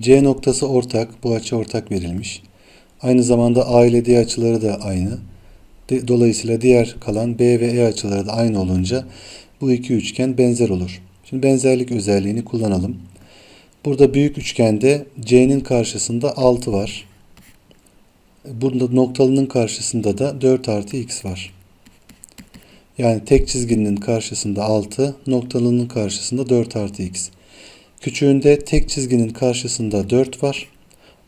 C noktası ortak, bu açı ortak verilmiş. Aynı zamanda A ile D açıları da aynı. Dolayısıyla diğer kalan B ve E açıları da aynı olunca bu iki üçgen benzer olur. Şimdi benzerlik özelliğini kullanalım. Burada büyük üçgende C'nin karşısında 6 var. Burada noktalının karşısında da 4 artı x var. Yani tek çizginin karşısında 6, noktalının karşısında 4 artı x. Küçüğünde tek çizginin karşısında 4 var.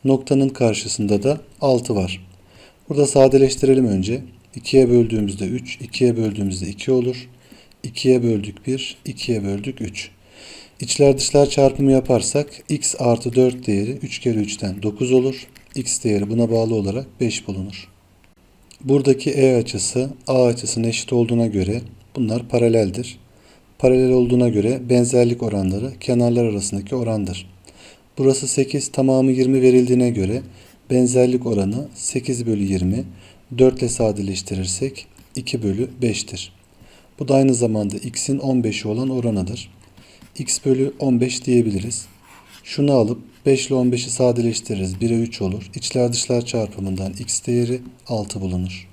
Noktanın karşısında da 6 var. Burada sadeleştirelim önce. 2'ye böldüğümüzde 3, 2'ye böldüğümüzde 2 olur. 2'ye böldük 1, 2'ye böldük 3. İçler dışlar çarpımı yaparsak x artı 4 değeri 3 kere 3'ten 9 olur. x değeri buna bağlı olarak 5 bulunur. Buradaki E açısı A açısına eşit olduğuna göre bunlar paraleldir. Paralel olduğuna göre benzerlik oranları kenarlar arasındaki orandır. Burası 8 tamamı 20 verildiğine göre benzerlik oranı 8 bölü 20 4 ile sadeleştirirsek 2 bölü 5'tir. Bu da aynı zamanda x'in 15'i olan oranıdır. x bölü 15 diyebiliriz. Şunu alıp 5 ile 15'i sadeleştiririz. 1'e 3 olur. İçler dışlar çarpımından x değeri 6 bulunur.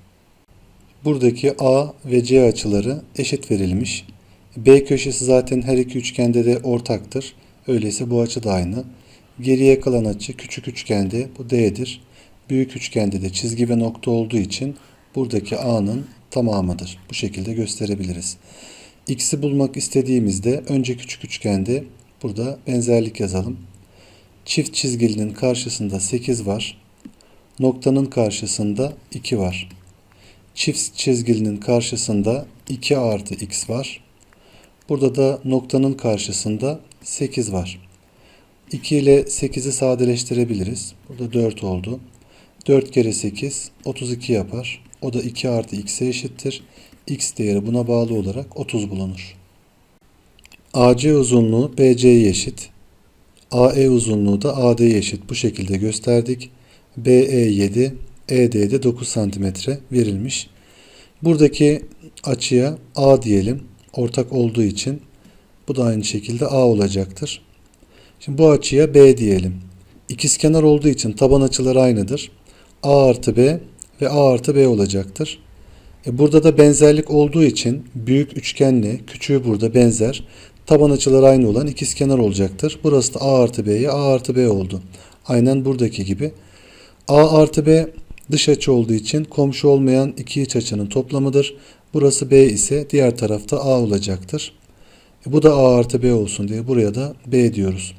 Buradaki A ve C açıları eşit verilmiş. B köşesi zaten her iki üçgende de ortaktır. Öyleyse bu açı da aynı. Geriye kalan açı küçük üçgende bu D'dir. Büyük üçgende de çizgi ve nokta olduğu için buradaki A'nın tamamıdır. Bu şekilde gösterebiliriz. X'i bulmak istediğimizde önce küçük üçgende burada benzerlik yazalım. Çift çizgilinin karşısında 8 var. Noktanın karşısında 2 var. Çift çizgilinin karşısında 2 artı x var. Burada da noktanın karşısında 8 var. 2 ile 8'i sadeleştirebiliriz. Burada 4 oldu. 4 kere 8 32 yapar. O da 2 artı x'e eşittir. x değeri buna bağlı olarak 30 bulunur. AC uzunluğu BC'ye eşit. AE uzunluğu da AD'ye eşit. Bu şekilde gösterdik. BE 7, ED'de 9 cm verilmiş. Buradaki açıya A diyelim. Ortak olduğu için bu da aynı şekilde A olacaktır. Şimdi bu açıya B diyelim. İkizkenar olduğu için taban açıları aynıdır. A artı B ve A artı B olacaktır. E burada da benzerlik olduğu için büyük üçgenle küçüğü burada benzer. Taban açıları aynı olan ikizkenar olacaktır. Burası da A artı B'ye A artı B oldu. Aynen buradaki gibi. A artı B dış açı olduğu için komşu olmayan iki iç açının toplamıdır. Burası B ise diğer tarafta A olacaktır. E bu da A artı B olsun diye buraya da B diyoruz.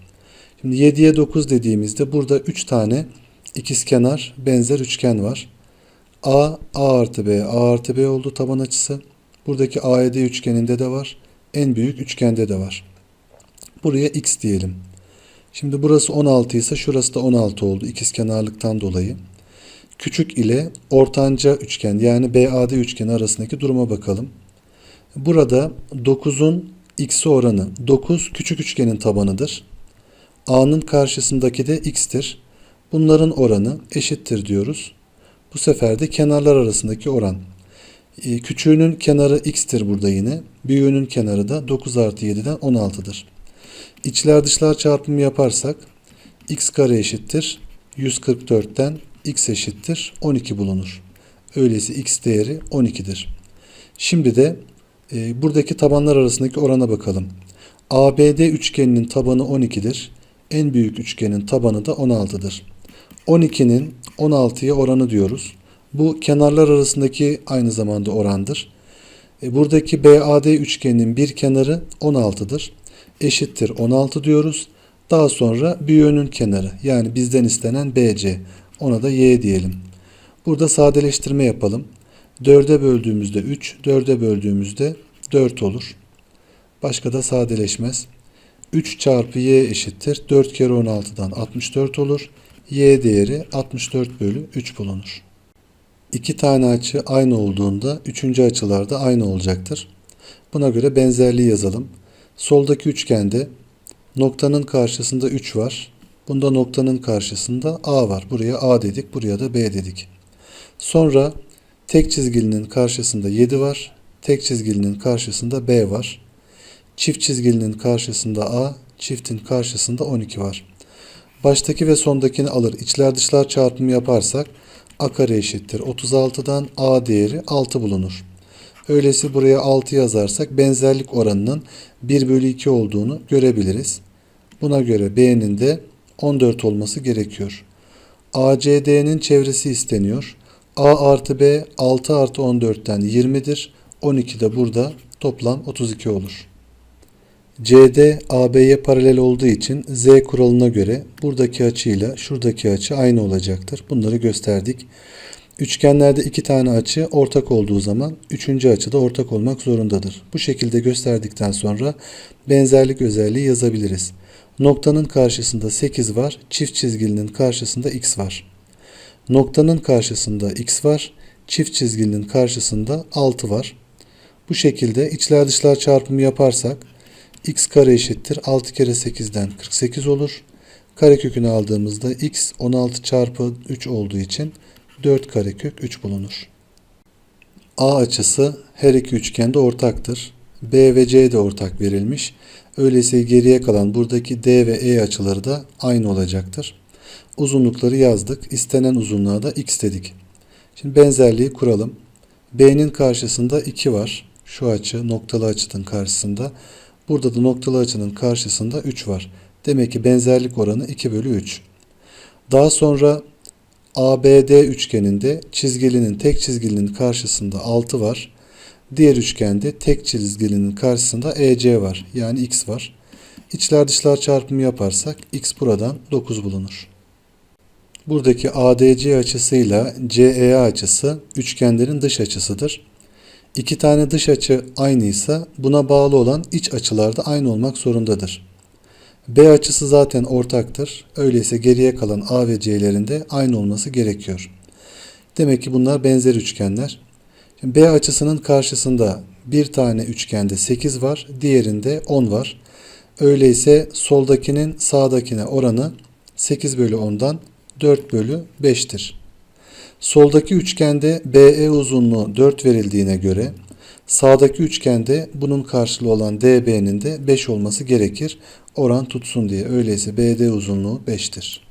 Şimdi 7'ye 9 dediğimizde burada 3 tane ikizkenar benzer üçgen var. A, A artı B, A artı B oldu taban açısı. Buradaki AED üçgeninde de var. En büyük üçgende de var. Buraya X diyelim. Şimdi burası 16 ise şurası da 16 oldu ikizkenarlıktan dolayı. Küçük ile ortanca üçgen yani BAD üçgeni arasındaki duruma bakalım. Burada 9'un x'i oranı 9 küçük üçgenin tabanıdır. A'nın karşısındaki de x'tir. Bunların oranı eşittir diyoruz. Bu sefer de kenarlar arasındaki oran. Ee, Küçüğünün kenarı x'tir burada yine. Büyüğünün kenarı da 9 artı 7'den 16'dır. İçler dışlar çarpımı yaparsak x kare eşittir 144'ten x eşittir 12 bulunur. Öyleyse x değeri 12'dir. Şimdi de e, buradaki tabanlar arasındaki orana bakalım. ABD üçgeninin tabanı 12'dir. En büyük üçgenin tabanı da 16'dır. 12'nin 16'ya oranı diyoruz. Bu kenarlar arasındaki aynı zamanda orandır. E, buradaki BAD üçgeninin bir kenarı 16'dır. Eşittir 16 diyoruz. Daha sonra büyüğünün kenarı yani bizden istenen BC. Ona da Y diyelim. Burada sadeleştirme yapalım. 4'e böldüğümüzde 3, 4'e böldüğümüzde 4 olur. Başka da sadeleşmez. 3 çarpı y eşittir. 4 kere 16'dan 64 olur. y değeri 64 bölü 3 bulunur. İki tane açı aynı olduğunda üçüncü açılar da aynı olacaktır. Buna göre benzerliği yazalım. Soldaki üçgende noktanın karşısında 3 var. Bunda noktanın karşısında A var. Buraya A dedik, buraya da B dedik. Sonra tek çizgilinin karşısında 7 var. Tek çizgilinin karşısında B var. Çift çizgilinin karşısında A, çiftin karşısında 12 var. Baştaki ve sondakini alır. İçler dışlar çarpımı yaparsak a kare eşittir. 36'dan a değeri 6 bulunur. Öyleyse buraya 6 yazarsak benzerlik oranının 1 bölü 2 olduğunu görebiliriz. Buna göre b'nin de 14 olması gerekiyor. ACD'nin çevresi isteniyor. A artı B 6 artı 14'ten 20'dir. 12 de burada toplam 32 olur. CD AB'ye paralel olduğu için Z kuralına göre buradaki açıyla şuradaki açı aynı olacaktır. Bunları gösterdik. Üçgenlerde iki tane açı ortak olduğu zaman üçüncü açı da ortak olmak zorundadır. Bu şekilde gösterdikten sonra benzerlik özelliği yazabiliriz. Noktanın karşısında 8 var, çift çizgilinin karşısında x var. Noktanın karşısında x var, çift çizgilinin karşısında 6 var. Bu şekilde içler dışlar çarpımı yaparsak x kare eşittir 6 kere 8'den 48 olur. Karekökünü aldığımızda x 16 çarpı 3 olduğu için 4 karekök 3 bulunur. A açısı her iki üçgende ortaktır. B ve C de ortak verilmiş. Öyleyse geriye kalan buradaki D ve E açıları da aynı olacaktır. Uzunlukları yazdık. İstenen uzunluğa da x dedik. Şimdi benzerliği kuralım. B'nin karşısında 2 var. Şu açı noktalı açının karşısında. Burada da noktalı açının karşısında 3 var. Demek ki benzerlik oranı 2 bölü 3. Daha sonra ABD üçgeninde çizgilinin tek çizgilinin karşısında 6 var. Diğer üçgende tek çizgilinin karşısında EC var. Yani x var. İçler dışlar çarpımı yaparsak x buradan 9 bulunur. Buradaki ADC açısıyla CEA açısı üçgenlerin dış açısıdır. İki tane dış açı aynıysa buna bağlı olan iç açılar da aynı olmak zorundadır. B açısı zaten ortaktır. Öyleyse geriye kalan A ve C'lerin de aynı olması gerekiyor. Demek ki bunlar benzer üçgenler. Şimdi B açısının karşısında bir tane üçgende 8 var, diğerinde 10 var. Öyleyse soldakinin sağdakine oranı 8 bölü 10'dan 4 bölü 5'tir. Soldaki üçgende BE uzunluğu 4 verildiğine göre sağdaki üçgende bunun karşılığı olan DB'nin de 5 olması gerekir. Oran tutsun diye. Öyleyse BD uzunluğu 5'tir.